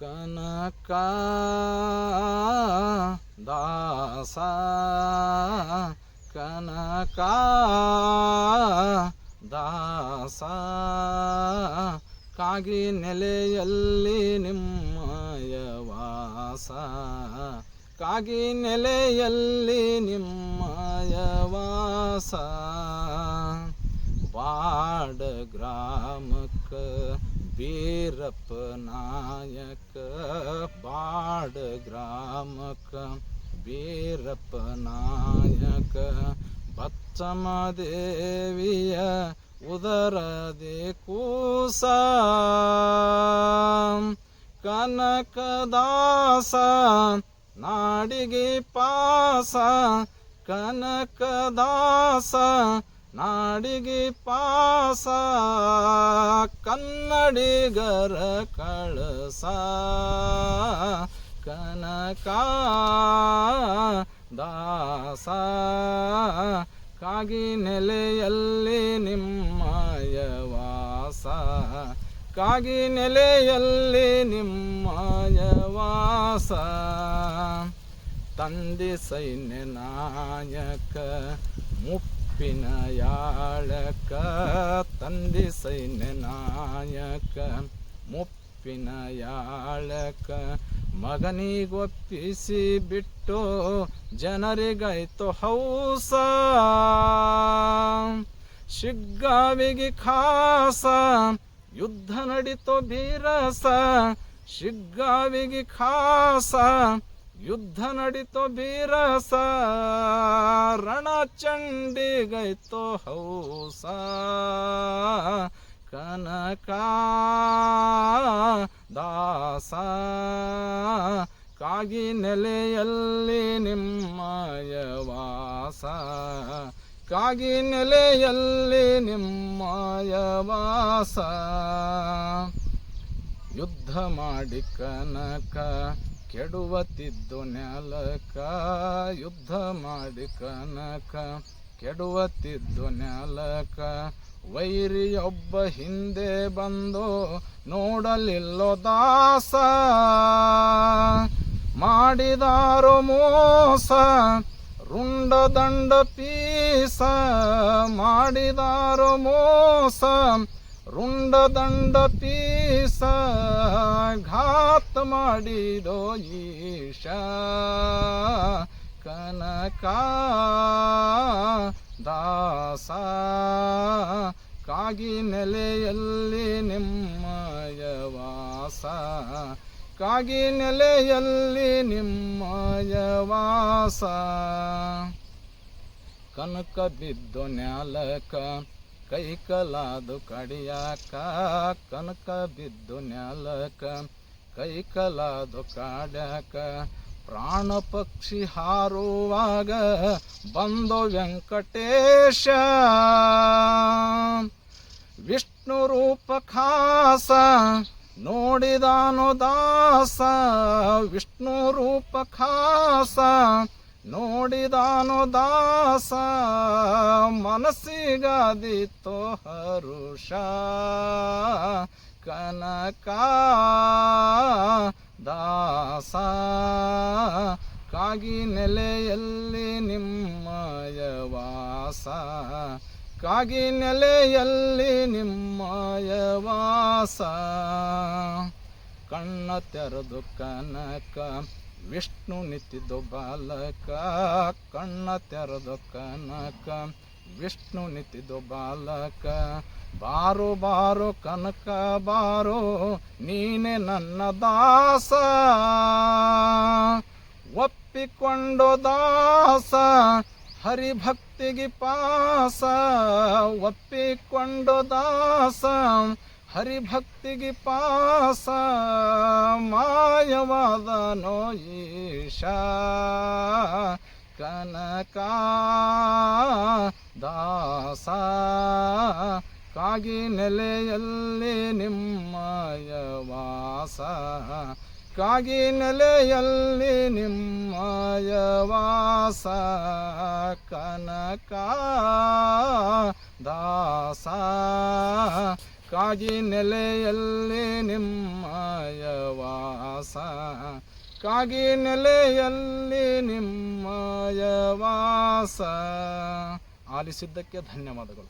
ಕನಕ ದಾಸ ಕನಕ ದಾಸ ಕಾಗಿ ನೆಲೆಯಲ್ಲಿ ನಿಮ್ಮಯ ವಾಸ. ಕಾಗಿ ನೆಲೆಯಲ್ಲಿ ನಿಮ್ಮಯ ವಾಸ. ಬಾಡ ಗ್ರಾಮಕ್ಕ ಬೀರಪ್ಪ ನಾಯಕ ಬಾಡ ಗ್ರಾಮಕ ಬೀರಪ್ಪ ನಾಯಕ ಬಚ್ಚಮ ದೇವಿಯ ಉದರದೆ ಕೂಸ. ಕನಕದಾಸ ನಾಡಿಗೆ ಪಾಸ. ಕನಕದಾಸ ನಾಡಿಗೆ ಪಾಸ, ಕನ್ನಡಿಗರ ಕಳಸ. ಕನಕ ದಾಸ, ಕಾಗಿ ನೆಲೆಯಲ್ಲಿ ನಿಮ್ಮಯ ವಾಸ. ಕಾಗಿ ನೆಲೆಯಲ್ಲಿ ನಿಮ್ಮಯ ವಾಸ. ತಂದೆ ಸೈನ್ಯ ನಾಯಕ ಮುಪ್ಪಿನ ಯಾಳಕ, ತಂದೆ ಸೈನ್ಯ ನಾಯಕ. ಮುಪ್ಪಿನ ಯಾಳಕ, ಮಗನಿಗೊಪ್ಪಿಸಿ ಬಿಟ್ಟು ಜನರಿಗಾಯ್ತು ಹೌಸ. ಶಿಗ್ಗಾವಿಗೆ ಖಾಸ, ಯುದ್ಧ ನಡೀತು ಬೀರಸ ಶಿಗ್ಗಾವಿಗೆ ಖಾಸ ಯುದ್ಧ ನಡೀತೋ ಬೀರಸ ರಣ ಚಂಡಿಗೈತೋ ಹೌಸ. ಕನಕ ದಾಸ, ಕಾಗಿ ನೆಲೆಯಲ್ಲಿ ನಿಮ್ಮಯ ವಾಸ. ಕಾಗಿ ನೆಲೆಯಲ್ಲಿ ನಿಮ್ಮಯ ವಾಸ. ಯುದ್ಧ ಮಾಡಿ ಕನಕ ಕೆಡುವತಿದ್ದು ನೆಲಕ, ಯುದ್ಧ ಮಾಡಿ ಕನಕ. ಕೆಡುವತ್ತಿದ್ದು ನೆಲಕ, ವೈರಿಯೊಬ್ಬ ಹಿಂದೆ ಬಂದು ನೋಡಲಿಲ್ಲೋ ದಾಸ. ಮಾಡಿದಾರೋ ಮೋಸ, ರುಂಡ ದಂಡ ಪೀಸ. ಮಾಡಿದಾರೋ ಮೋಸ, ರುಂಡ ದಂಡ ಪೀಸ. ಘಾತ ಮಾಡಿದೋ ಈಶ. ಕನಕ ದಾಸ. ಕಾಗಿ ನೆಲೆಯಲ್ಲಿ ನಿಮ್ಮಯ ವಾಸ. ಕಾಗಿ ನೆಲೆಯಲ್ಲಿ ನಿಮ್ಮಯ ವಾಸ. ಕನಕ ಬಿದ್ದು ನ್ಯಾಲಕ, ಕೈ ಕಲಾದು ಕಡಿಯಾಕ. ಕನಕ ಬಿದ್ದು ನ್ಯಾಲಕ ಕೈ ಕಲಾದು ಕಾಡ್ಯಾಕ ಪ್ರಾಣ ಪಕ್ಷಿ ಹಾರುವಾಗ ಬಂದು ವೆಂಕಟೇಶ. ವಿಷ್ಣು ರೂಪ ಖಾಸ ನೋಡಿದಾನು ದಾಸ. ವಿಷ್ಣು ರೂಪ ಖಾಸ ನೋಡಿದಾನು ದಾಸ. ಮನಸ್ಸಿಗಾದಿತ್ತು ಹರುಷ. ಕನಕ ದಾಸ, ಕಾಗಿ ನೆಲೆಯಲ್ಲಿ ನಿಮ್ಮಯ ವಾಸ, ಕಾಗಿ ನೆಲೆಯಲ್ಲಿ ನಿಮ್ಮಯ ವಾಸ. ಕಣ್ಣ ತೆರೆದು ಕನಕ, ವಿಷ್ಣು ನಿತ್ತಿದ್ದು ಬಾಲಕ, ಕಣ್ಣ ತೆರೆದು ಕನಕ ವಿಷ್ಣು ನಿಂತಿದ್ದು ಬಾಲಕ. ಬಾರು ಬಾರು, ಕನಕ, ಬಾರು, ನೀನೆ ನನ್ನ ದಾಸ. ಒಪ್ಪಿಕೊಂಡು ದಾಸ, ಹರಿಭಕ್ತಿಗೆ ಪಾಸ. ಒಪ್ಪಿಕೊಂಡು ದಾಸ, ಹರಿಭಕ್ತಿಗೆ ಪಾಸ. ಮಾಯವಾದನೋ ಈಶ ಕನಕ ದಾಸ ಕಾಗಿ ನೆಲೆಯಲ್ಲಿ ನಿಮ್ಮಯ ವಾಸ ಕಾಗಿ ನೆಲೆಯಲ್ಲಿ ನಿಮ್ಮಯ ವಾಸ ಕನಕ ದಾಸ ಕಾಗಿ ನೆಲೆಯಲ್ಲಿ ನಿಮ್ಮಯ ವಾಸ ಕಾಗಿ ನೆಲೆಯಲ್ಲಿ ನಿಮ್ಮಯ ವಾಸ ಆಲಿಸಿದ್ದಕ್ಕೆ ಧನ್ಯವಾದಗಳು